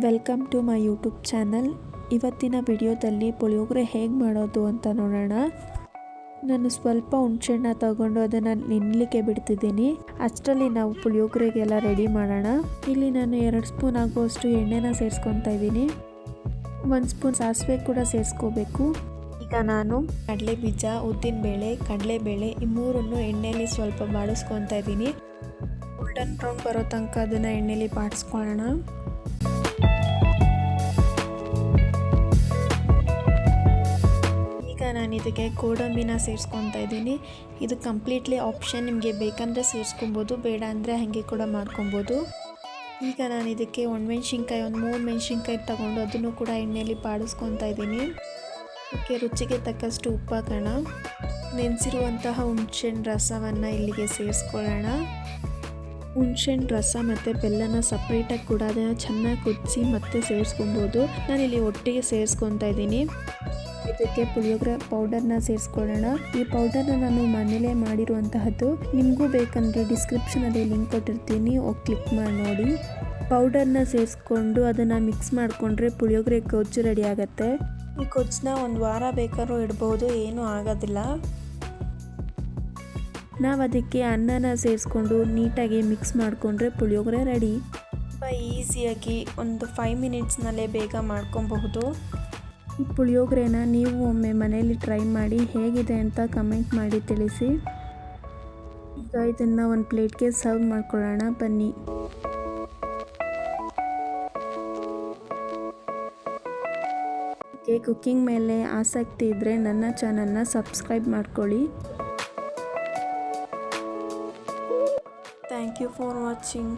Welcome to my YouTube channel. ಇವತ್ತಿನ ವಿಡಿಯೋದಲ್ಲಿ ಪುಳಿಯೋಗರೆ ಹೇಗೆ ಮಾಡೋದು ಅಂತ ನೋಡೋಣ. ನಾನು ಸ್ವಲ್ಪ ಹುಣಸೆಹಣ್ಣ ತಗೊಂಡು ಅದನ್ನು ನಿನ್ನಲಿಕ್ಕೆ ಬಿಡ್ತಿದ್ದೀನಿ. ಅಷ್ಟರಲ್ಲಿ ನಾವು ಪುಳಿಯೋಗರೆಗೆಲ್ಲ ರೆಡಿ ಮಾಡೋಣ. ಇಲ್ಲಿ ನಾನು ಎರಡು ಸ್ಪೂನ್ ಆಗುವಷ್ಟು ಎಣ್ಣೆನ ಸೇರಿಸ್ಕೊತಾ ಇದ್ದೀನಿ. ಒಂದು ಸ್ಪೂನ್ ಸಾಸಿವೆ ಕೂಡ ಸೇರಿಸ್ಕೋಬೇಕು. ಈಗ ನಾನು ಕಡಲೆ ಬೀಜ ಉದ್ದಿನಬೇಳೆ, ಕಡಲೆಬೇಳೆ ಈ ಮೂರನ್ನು ಎಣ್ಣೆಯಲ್ಲಿ ಸ್ವಲ್ಪ ಬಾಡಿಸ್ಕೊತಾ ಇದ್ದೀನಿ. ಗೋಲ್ಡನ್ ಬ್ರೌನ್ ಬರೋ ತನಕ ಅದನ್ನು ಎಣ್ಣೆಯಲ್ಲಿ ಬಾಡಿಸ್ಕೊಳ್ಳೋಣ ಇದಕ್ಕೆ ಗೋಡಂಬಿನ ಸೇರಿಸ್ಕೊತಾ ಇದ್ದೀನಿ. ಇದು ಕಂಪ್ಲೀಟ್ಲಿ ಆಪ್ಷನ್ ನಿಮಗೆ ಬೇಕಂದರೆ ಸೇರಿಸ್ಕೊಬೋದು, ಬೇಡ ಅಂದರೆ ಹಾಗೆ ಕೂಡ ಮಾಡ್ಕೊಬೋದು. ಈಗ ನಾನು ಇದಕ್ಕೆ ಒಣಮೆಣ್ಸಿನ್ಕಾಯಿ ಒಂದು ಮೂರು ಮೆಣಸಿನ್ಕಾಯಿ ತಗೊಂಡು ಅದನ್ನು ಕೂಡ ಎಣ್ಣೆಯಲ್ಲಿ ಬಾಡಿಸ್ಕೊತಾ ಇದ್ದೀನಿ. ಅದಕ್ಕೆ ರುಚಿಗೆ ತಕ್ಕಷ್ಟು ಉಪ್ಪು ಹಾಕೋಣ ನೆನೆಸಿರುವಂತಹ ಹುಣ್ಸೆಹಣ್ಣು ರಸವನ್ನು ಇಲ್ಲಿಗೆ ಸೇರಿಸ್ಕೊಳ್ಳೋಣ. ಹುಣಸೆಹಣ್ಣು ರಸ ಮತ್ತು ಬೆಲ್ಲನ ಸಪ್ರೇಟಾಗಿ ಕೂಡ ಅದನ್ನು ಚೆನ್ನಾಗಿ ಕುದಿಸಿ ಮತ್ತೆ ಸೇರಿಸ್ಕೊಬೋದು. ನಾನಿಲ್ಲಿ ಒಟ್ಟಿಗೆ ಸೇರಿಸ್ಕೊತಾ ಇದ್ದೀನಿ. ಇದಕ್ಕೆ ಪುಳಿಯೋಗರೆ ಪೌಡರ್ನ ಸೇರಿಸ್ಕೊಳ್ಳೋಣ. ಈ ಪೌಡರ್ನ ನಾನು ಮನೇಲೇ ಮಾಡಿರುವಂತಹದ್ದು. ನಿಮಗೂ ಬೇಕಂದರೆ ಡಿಸ್ಕ್ರಿಪ್ಷನಲ್ಲಿ ಲಿಂಕ್ ಕೊಟ್ಟಿರ್ತೀನಿ. ಹೋಗಿ ಕ್ಲಿಕ್ ಮಾಡಿ ನೋಡಿ. ಪೌಡರ್ನ ಸೇರಿಸ್ಕೊಂಡು ಅದನ್ನು ಮಿಕ್ಸ್ ಮಾಡಿಕೊಂಡ್ರೆ ಪುಳಿಯೋಗರೆ ಗೊಜ್ಜು ರೆಡಿ ಆಗುತ್ತೆ. ಈ ಗೊಜ್ಜನ್ನ ಒಂದು ವಾರ ಬೇಕಾದ್ರೂ ಇಡ್ಬೋದು, ಏನೂ ಆಗೋದಿಲ್ಲ. ನಾವು ಅದಕ್ಕೆ ಅನ್ನನ ಸೇರಿಸ್ಕೊಂಡು ನೀಟಾಗಿ ಮಿಕ್ಸ್ ಮಾಡಿಕೊಂಡ್ರೆ ಪುಳಿಯೋಗರೆ ರೆಡಿ. ತುಂಬ ಈಸಿಯಾಗಿ ಒಂದು ಫೈವ್ ಮಿನಿಟ್ಸ್ನಲ್ಲೇ ಬೇಗ ಮಾಡ್ಕೊಬಹುದು. ಈ ಪುಳಿಯೋಗರೆನ ನೀವು ಒಮ್ಮೆ ಮನೆಯಲ್ಲಿ ಟ್ರೈ ಮಾಡಿ ಹೇಗಿದೆ ಅಂತ ಕಮೆಂಟ್ ಮಾಡಿ ತಿಳಿಸಿ. ಈಗ ಇದನ್ನು ಒಂದು ಪ್ಲೇಟ್ಗೆ ಸರ್ವ್ ಮಾಡ್ಕೊಳ್ಳೋಣ, ಬನ್ನಿ. ಕುಕ್ಕಿಂಗ್ ಮೇಲೆ ಆಸಕ್ತಿ ಇದ್ದರೆ ನನ್ನ ಚಾನಲ್ನ ಸಬ್ಸ್ಕ್ರೈಬ್ ಮಾಡ್ಕೊಳ್ಳಿ. Thank you for watching